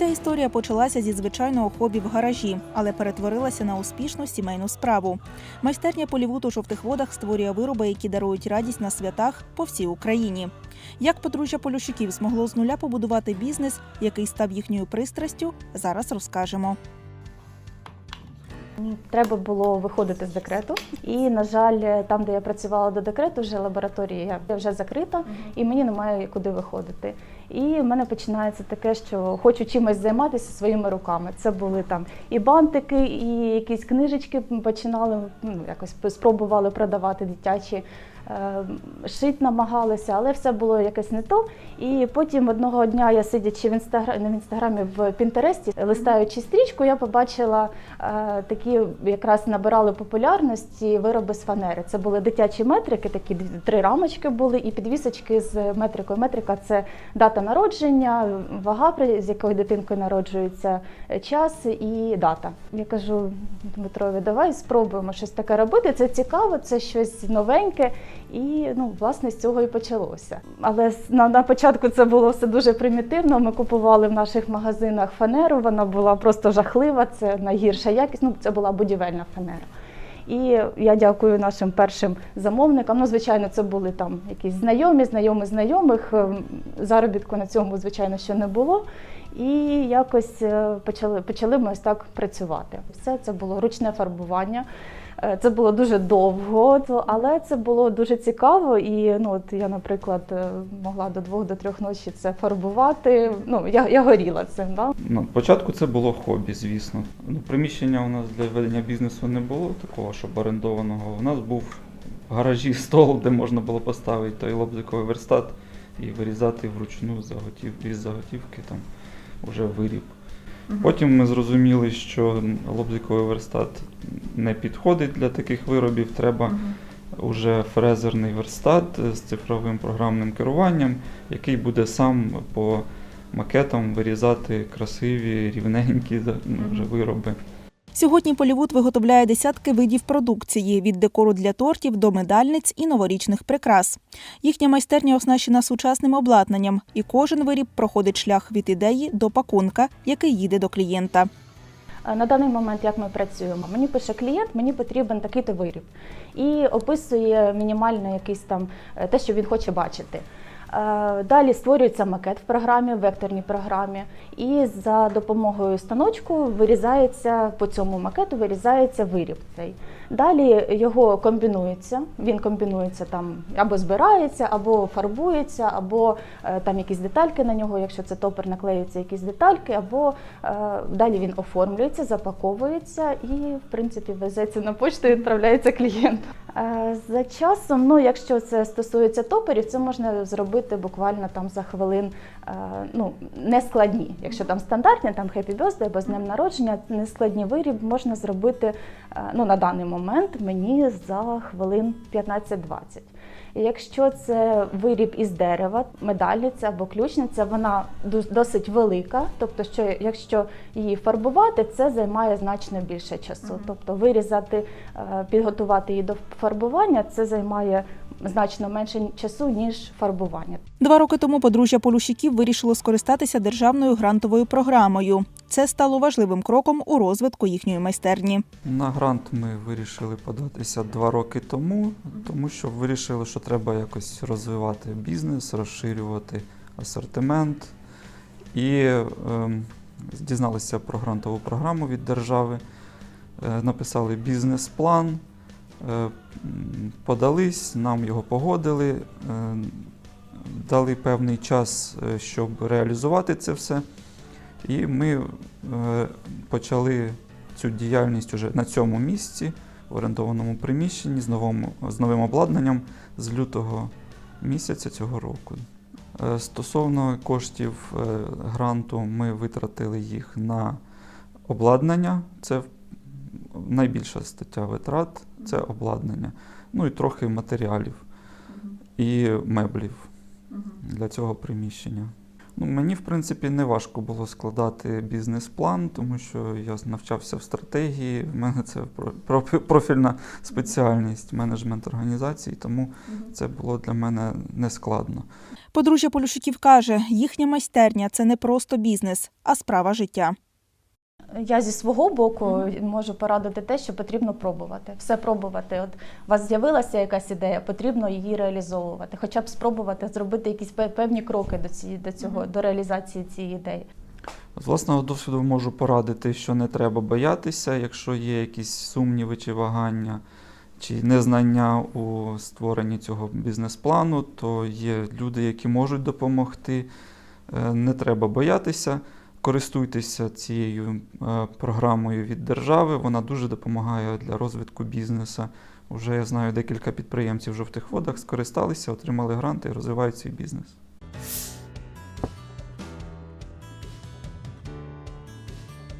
Ця історія почалася зі звичайного хобі в гаражі, але перетворилася на успішну сімейну справу. Майстерня Полівуд у жовтих водах створює вироби, які дарують радість на святах по всій Україні. Як подружжя Полющуків змогло з нуля побудувати бізнес, який став їхньою пристрастю, зараз розкажемо. Треба було виходити з декрету, і на жаль, там, де я працювала до декрету, вже лабораторія вже закрита, і мені немає куди виходити. І в мене починається таке, що хочу чимось займатися своїми руками. Це були там і бантики, і якісь книжечки починали ну, якось спробували продавати дитячі. Е, Шить намагалися, але все було якось не то. І потім одного дня я сидячи в інстаграмі, в інстаграмі в Пінтересті, листаючи стрічку, я побачила е, такі, якраз набирали популярності вироби з фанери. Це були дитячі метрики, такі три рамочки були, і підвісочки з метрикою. Метрика це дата народження, вага, з якою дитинкою народжується, е, час і дата. Я кажу Дмитрові, давай спробуємо щось таке робити. Це цікаво, це щось новеньке. І ну, власне з цього і почалося. Але на, на початку це було все дуже примітивно. Ми купували в наших магазинах фанеру. Вона була просто жахлива. Це найгірша якість. Ну це була будівельна фанера. І я дякую нашим першим замовникам. Ну, звичайно, це були там якісь знайомі, знайомі знайомих. Ем, Заробітку на цьому, звичайно, ще не було. І якось е, почали, почали ми ось так працювати. Все це було ручне фарбування. Е, Це було дуже довго, але це було дуже цікаво. І ну, от я, наприклад, е, могла до двох до трьох ночі це фарбувати. Ну, я, я горіла цим. Да? Ну, спочатку це було хобі, звісно. Ну, приміщення у нас для ведення бізнесу не було такого, щоб орендованого. У нас був в гаражі стол, де можна було поставити той лобзиковий верстат і вирізати вручну заготів, із заготівки там уже виріб. Потім ми зрозуміли, що лобзиковий верстат не підходить для таких виробів. Треба вже фрезерний верстат з цифровим програмним керуванням, який буде сам по макетам вирізати красиві, рівненькі ну, вже вироби. Сьогодні Полівуд виготовляє десятки видів продукції від декору для тортів до медальниць і новорічних прикрас. Їхня майстерня оснащена сучасним обладнанням, і кожен виріб проходить шлях від ідеї до пакунка, який їде до клієнта. На даний момент, як ми працюємо, мені пише клієнт, мені потрібен такий-то виріб. І описує мінімально якийсь там е, те, що він хоче бачити. Е, Далі створюється макет в програмі, в векторній програмі, і за допомогою станочку вирізається по цьому макету, вирізається виріб цей. Далі його комбінується. Він комбінується там або збирається, або фарбується, або е, там якісь детальки на нього, якщо це топер, наклеюються якісь детальки, або е, далі він оформлюється, запаковується і, в принципі, везеться на пошту і відправляється клієнту. Е, За часом, ну якщо це стосується топерів, це можна зробити буквально там за хвилин, е, ну не складні. Якщо там стандартні, там Happy Birthday або з днем народження, нескладні виріб можна зробити е, ну, на даний момент мені за хвилин 15-20. І Якщо це виріб із дерева, медальниця або ключниця, вона досить велика. Тобто, що якщо її фарбувати, це займає значно більше часу. Тобто вирізати, е, підготувати її до фарбування, це займає значно менше часу, ніж фарбування. Два роки тому подружжя Полющиків вирішило скористатися державною грантовою програмою. Це стало важливим кроком у розвитку їхньої майстерні. На грант ми вирішили податися два роки тому, тому що вирішили, що треба якось розвивати бізнес, розширювати асортимент. І ем, дізналися про грантову програму від держави, е, написали бізнес-план, е, подались, нам його погодили, е, дали певний час, е, щоб реалізувати це все. І ми е, почали цю діяльність уже на цьому місці, в орендованому приміщенні з, новим, з новим обладнанням з лютого місяця цього року. Е, Стосовно коштів е, гранту, ми витратили їх на обладнання. Це найбільша стаття витрат це обладнання. Ну і трохи матеріалів і меблів для цього приміщення. Ну, мені, в принципі, не важко було складати бізнес-план, тому що я навчався в стратегії. В мене це про- про- профільна спеціальність менеджмент організацій, тому це було для мене нескладно. Подружжя Полюшуків каже, їхня майстерня це не просто бізнес, а справа життя. Я зі свого боку можу порадити те, що потрібно пробувати. Все пробувати. От у вас з'явилася якась ідея, потрібно її реалізовувати. Хоча б спробувати зробити якісь певні кроки до цієї до цього, до реалізації цієї ідеї. З власного досвіду можу порадити, що не треба боятися, якщо є якісь сумніви чи вагання, чи незнання у створенні цього бізнес-плану, то є люди, які можуть допомогти. Е, Не треба боятися. Користуйтеся цією е, програмою від держави. Вона дуже допомагає для розвитку бізнесу. Уже я знаю декілька підприємців в жовтих водах скористалися, отримали гранти і розвивають свій бізнес.